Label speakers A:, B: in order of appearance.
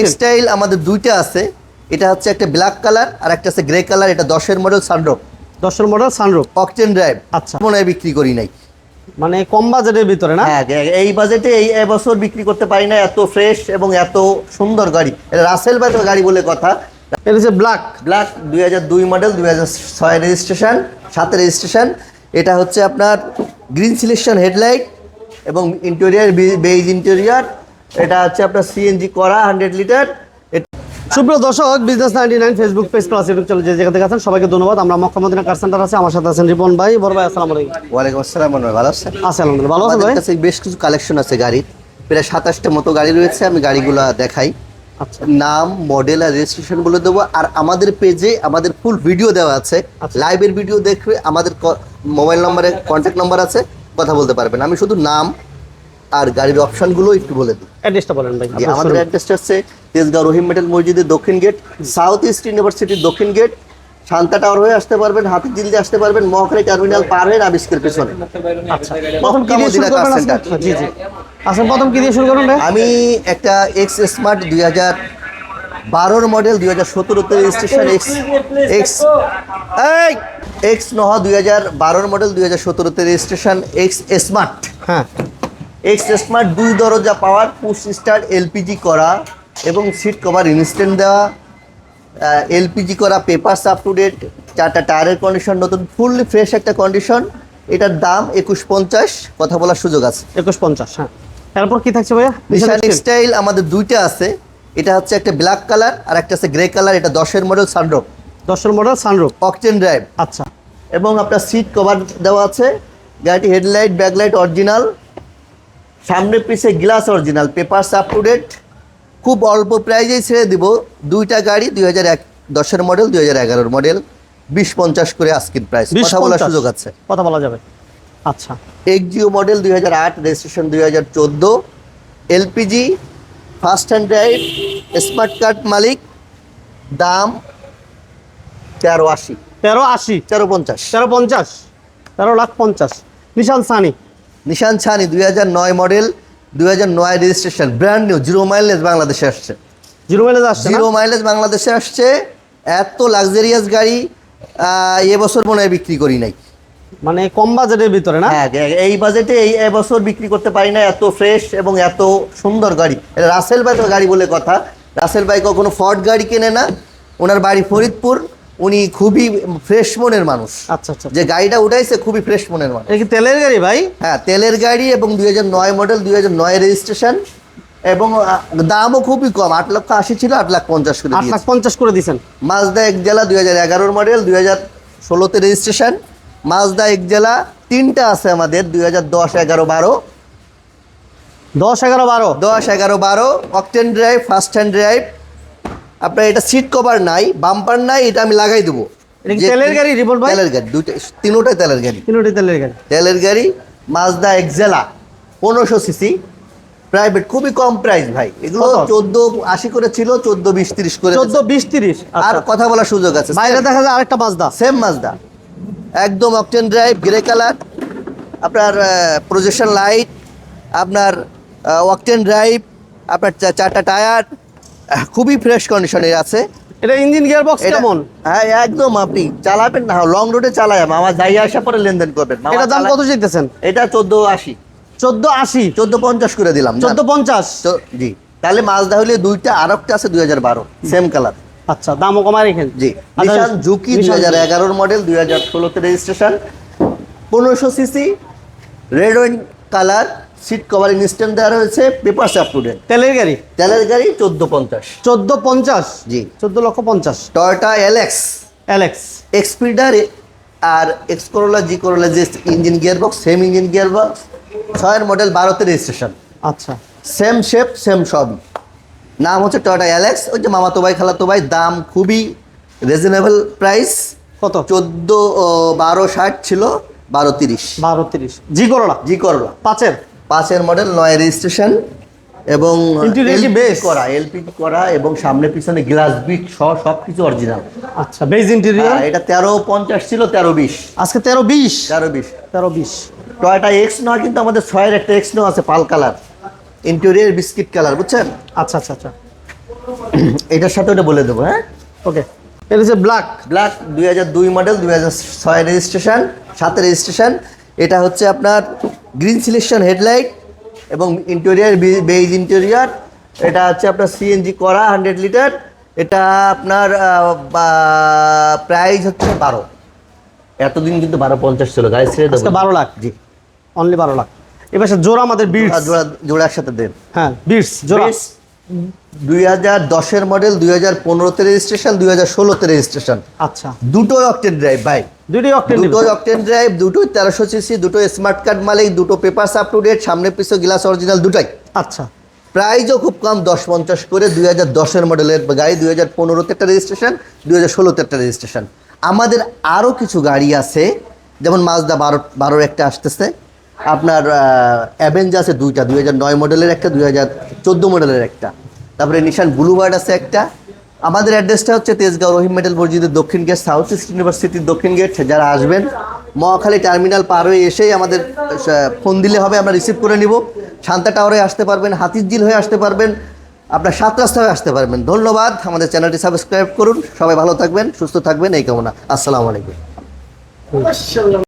A: Textile আমাদের দুইটা আছে। এটা হচ্ছে একটা ব্ল্যাক কালার আর একটা আছে গ্রে কালার। এটা দশের মডেল সানরোপ
B: দশের মডেল সানরুফ?
A: Octane drive.
B: আচ্ছা।
A: মনে হয় বিক্রি করি নাই।
B: মানে কম বাজেটের ভিতরে না?
A: হ্যাঁ এই বাজেটে এই এবছর বিক্রি করতে পারি না এত ফ্রেশ এবং এত সুন্দর গাড়ি। এটা রাসেল বাইকের গাড়ি বলে কথা।
B: এটা হচ্ছে ব্ল্যাক।
A: ব্ল্যাক দুই হাজার দুই মডেল দুই হাজার ছয় রেজিস্ট্রেশন সাতে রেজিস্ট্রেশন। এটা হচ্ছে আপনার গ্রিন সিলেকশন হেডলাইট এবং ইন্টেরিয়ার বেজ ইন্টেরিয়ার। এটা হচ্ছে আপনার সিএনজি করা হান্ড্রেড লিটার
B: সুপ্রিয় দর্শক business ninety nine Facebook page plus YouTube channel যে যেখান থেকে আছেন সবাইকে ধন্যবাদ। আমরা মক্কামদিনা কার সেন্টার আছে আমার সাথে আছেন রিপন ভাই। বড় ভাই আসসালামু আলাইকুম।
A: ওয়ালাইকুম আসসালাম ভালো আছেন?
B: আছে আলহামদুলিল্লাহ। ভালো আছেন ভাই?
A: কাছে বেশ কিছু কালেকশন আছে গাড়ির প্রায় সাতাশটা মতো গাড়ি রয়েছে আমি গাড়িগুলো দেখাই।
B: আচ্ছা।
A: নাম মডেল আর রেজিস্ট্রেশন বলে দেবো। আর আমাদের পেজে আমাদের ফুল ভিডিও দেওয়া আছে।
B: আচ্ছা।
A: লাইভের ভিডিও দেখবে আমাদের মোবাইল নম্বরে কন্ট্যাক্ট নাম্বার আছে কথা বলতে পারবেন। আমি শুধু নাম আর গাড়ির অপশনগুলো একটু বলে দিই।
B: অ্যাড্রেসটা বলেন ভাই।
A: আমাদের অ্যাড্রেসটা হচ্ছে তেজগাঁও রহিম মেটাল মসজিদের দক্ষিণ গেট সাউথ ইস্ট ইউনিভার্সিটির দক্ষিণ গেট শান্তা টাওয়ার হয়ে আসতে পারবেন হাতির দিল দিয়ে আসতে পারবেন মহাখালী টার্মিনাল পার হয়ে আবিষ্কার পেছনে।
B: আচ্ছা জি জি। আচ্ছা প্রথম কি দিয়ে শুরু করবেন ভাই?
A: আমি একটা এক্স স্মার্ট দুই হাজার বারোর মডেল দুই হাজার সতেরোতে রেজিস্ট্রেশন এক্স এক্স এই এক্স নহ দুই হাজার বারোর মডেল দুই হাজার সতেরোতে রেজিস্ট্রেশন এক্স স্মার্ট
B: হ্যাঁ।
A: এক্স স্মার্ট দুই দরজা পাওয়ার পুশ স্টার এলপিজি করা এবং সিট কভার ইনস্ট্যান্ট দেওয়া এলপিজি করা পেপারস আপ টু ডেট চারটা টায়ারের কন্ডিশন নতুন ফুললি ফ্রেশ একটা কন্ডিশন এটার দাম একুশ পঞ্চাশ কথা বলার সুযোগ আছে।
B: একুশ পঞ্চাশ হ্যাঁ। তারপর কি থাকছে ভাইয়া?
A: নিশান স্টাইল আমাদের দুইটা আছে। এটা হচ্ছে একটা ব্ল্যাক কালার আর একটা আছে গ্রে কালার এটা দশের মডেল সানরোপ
B: দশের মডেল সানরুফ
A: অকটেন ড্রাইভ
B: আচ্ছা।
A: এবং আপনার সিট কভার দেওয়া আছে। গাড়িটি হেডলাইট ব্যাকলাইট অরিজিনাল সামনে পিছে glass original papers up to date খুব অল্প প্রাইজেই ছেড়ে দিব। দুইটা গাড়ি দুই হাজার এক দশের মডেল দুই হাজার এগারোর মডেল বিশ পঞ্চাশ করে আজকের প্রাইস কথা বলার সুযোগ আছে।
B: কথা বলা যাবে। আচ্ছা।
A: এক্সজিও মডেল দুই হাজার আট রেজিস্ট্রেশন দুই হাজার চোদ্দ LPG first hand drive smart card মালিক দাম তেরো আশি।
B: তেরো আশি।
A: তেরো পঞ্চাশ।
B: তেরো পঞ্চাশ। তেরো লাখ পঞ্চাশ। নিশান সানি
A: নিশান ছানি দুই হাজার নয় মডেল দুই হাজার নয় registration brand new zero mileage বাংলাদেশে আসছে।
B: জিরো মাইলেজ আসছে
A: জিরো মাইলেজ বাংলাদেশে আসছে এত লাক্সারিয়াস গাড়ি এবছর মনে হয় বিক্রি করি নাই।
B: মানে কম বাজেটের ভিতরে না?
A: হ্যাঁ এই বাজেটে এই এবছর বিক্রি করতে পারি না এত ফ্রেশ এবং এত সুন্দর গাড়ি। এটা রাসেল বাইকের গাড়ি বলে কথা। রাসেল বাইক কখনো ফর্ড গাড়ি কেনে না ওনার বাড়ি ফরিদপুর। উনি খুবই ফ্রেশ মনের মানুষ।
B: আচ্ছা আচ্ছা।
A: যে গাড়িটা উঠাইছে খুবই ফ্রেশ মনের মানুষ।
B: এটা কি তেলের গাড়ি ভাই?
A: হ্যাঁ তেলের গাড়ি এবং দুই হাজার নয় মডেল দুই হাজার নয় রেজিস্ট্রেশন এবং দামও খুবই কম আট লক্ষ আশি ছিল আট লাখ পঞ্চাশ করে
B: আট লাখ পঞ্চাশ করে দিছেন
A: মাজদা এক জেলা দুই হাজার এগারোর মডেল দুই হাজার ষোলোতে রেজিস্ট্রেশন মাজদা এক জেলা তিনটা আছে আমাদের দুই হাজার দশ এগারো বারো।
B: দশ এগারো বারো।
A: দশ এগারো বারো octane drive first hand drive আপনার এটা সিট কভার নাই বাম্পার নাই এটা আমি লাগাই দেবো।
B: তেলের গাড়ি, রিপন ভাই?
A: তেলের গাড়ি দুইটা তিনোটাই তেলের গাড়ি।
B: তিনটি তেলের গাড়ি।
A: তেলের গাড়ি মাজদা এক্সেলা পনেরোশো সিসি প্রাইভেট খুবই কম প্রাইস ভাই। এগুলো? চোদ্দ আশি করে ছিল চোদ্দ বিশ তিরিশ করে
B: চোদ্দ বিশ তিরিশ
A: আর কথা বলার সুযোগ আছে।
B: বাইরে দেখা যায় আরেকটা মাজদা
A: সেম মাজদা একদম অকটেন ড্রাইভ গ্রে কালার আপনার প্রজেকশন লাইট আপনার অকটেন ড্রাইভ আপনার চারটা টায়ার খুবই ফ্রেশ কন্ডিশনের আছে।
B: এটা ইঞ্জিন গিয়ার বক্স কেমন?
A: হ্যাঁ একদম আপনি চালাবেন না লং রুটে চালাই আমার যাই আসা পরে লেনদেন করবেন।
B: এটা দাম কত চাইতেছেন?
A: এটা চোদ্দ আশি।
B: চোদ্দ আশি?
A: চোদ্দ পঞ্চাশ করে দিলাম
B: চোদ্দ পঞ্চাশ?
A: জি। তাহলে মাজদা হলে দুইটা আর একটা আছে দুই হাজার বারো সেম কালার
B: আচ্ছা দামও কমায় রেখেন।
A: জি।
B: আচ্ছা,
A: নিশান ঝুঁকি দুই
B: নিশান
A: হাজার এগারোর মডেল দুই হাজার ষোলোতে রেজিস্ট্রেশন পনেরোশো CC red wine colour seat cover instant দেওয়া রয়েছে পেপার আপ টু ডেট
B: তেলের গাড়ি?
A: তেলের গাড়ি চোদ্দ পঞ্চাশ।
B: চোদ্দ পঞ্চাশ?
A: জি।
B: চোদ্দ লক্ষ পঞ্চাশ।
A: টয়টা এলএক্স
B: অ্যালেক্স
A: এক্সপিডার আর এক্স করোলা জি করোলা যে engine gear box same engine gear box ছয়ের মডেল বারোতে রেজিস্ট্রেশন
B: আচ্ছা।
A: সেম শেপ সেম সবই। নাম হচ্ছে টয়টা অ্যালেক্স ওই যে মামাতো ভাই খালাতো ভাই দাম খুবই রিজনেবল প্রাইস
B: কত?
A: চোদ্দ বারো ষাট ছিল বারো তিরিশ।
B: বারো তিরিশ। জি করলা
A: জি করলা
B: পাঁচের?
A: পাঁচের মডেল নয় রেজিস্ট্রেশন এবং
B: কি
A: করা এলপিজি করা এবং সামনে পিছনে গ্লাস বিট সহ সব কিছু অরিজিনাল
B: আচ্ছা বেজ ইন্টেরিয়র
A: এটা তেরো পঞ্চাশ ছিল তেরো বিশ।
B: আজকে তেরো বিশ?
A: তেরো বিশ।
B: তেরো বিশ।
A: টয়টা এক্স নয় কিন্তু আমাদের ছয়ের একটা এক্স নো আছে pearl colour. Interior biscuit colour বুঝছেন?
B: আচ্ছা আচ্ছা আচ্ছা।
A: এটার সাথে ওটা বলে দেবো হ্যাঁ?
B: ওকে। এটা হচ্ছে ব্ল্যাক
A: ব্ল্যাক দুই হাজার দুই মডেল দুই হাজার ছয় রেজিস্ট্রেশন সাথে রেজিস্ট্রেশন। এটা হচ্ছে আপনার গ্রিন সিলেকশন হেডলাইট এবং ইন্টেরিয়ার বেজ ইন্টেরিয়ার। এটা হচ্ছে আপনার সিএনজি করা হান্ড্রেড লিটার। এটা আপনার প্রাইস হচ্ছে বারো। এতদিন কিন্তু বারো পঞ্চাশ ছিল গাড়ি ছেড়ে দেবো।
B: বারো লাখ।
A: জি।
B: অনলি বারো লাখ। এবার জোড়া আমাদের বিটস
A: জোড়া জোড়া একসাথে দেন।
B: হ্যাঁ বিটস জোড়া।
A: দুই হাজার দশের মডেল দুই হাজার পনেরোতে রেজিস্ট্রেশন দুই হাজার ষোলোতে রেজিস্ট্রেশন
B: আচ্ছা।
A: দুটো অকটেন ড্রাইভ ভাই।
B: দুইটাই অক্টেন
A: দুটো অকটেন ড্রাইভ দুটো তেরোশো সিসি দুটো স্মার্ট কার্ড মালিক দুটো পেপার আপ টু ডেট সামনে পিছনে গ্লাস অরিজিনাল দুটাই।
B: আচ্ছা।
A: প্রাইসও খুব কম দশ পঞ্চাশ করে দুই হাজার দশের মডেলের গাড়ি দুই হাজার পনেরোতে একটা রেজিস্ট্রেশন দুই হাজার ষোলোতে একটা রেজিস্ট্রেশন আমাদের আরও কিছু গাড়ি আছে যেমন মাজদা বারো বারোর একটা আসতেছে। আপনার অ্যাভেঞ্জ আছে দুইটা, দুই হাজার নয় মডেলের একটা, দুই হাজার চোদ্দ মডেলের একটা। তারপরে নিশান ব্লুবার্ড আছে একটা। আমাদের অ্যাড্রেসটা হচ্ছে তেজগাঁও রহিম মেটাল মসজিদের দক্ষিণ গেট সাউথ ইস্ট ইউনিভার্সিটির দক্ষিণ গেট যারা আসবেন, মহাখালী টার্মিনাল পার হয়ে এসেই আমাদের ফোন দিলে হবে, আমরা রিসিভ করে নিব। শান্তা টাওয়ারে আসতে পারবেন হাতির হাতিরঝিল হয়ে আসতে পারবেন, আপনার সাত রাস্তা হয়ে আসতে পারবেন। ধন্যবাদ, আমাদের চ্যানেলটি সাবস্ক্রাইব করুন। সবাই ভালো থাকবেন, সুস্থ থাকবেন, এই কামনা। আসসালামু আলাইকুম।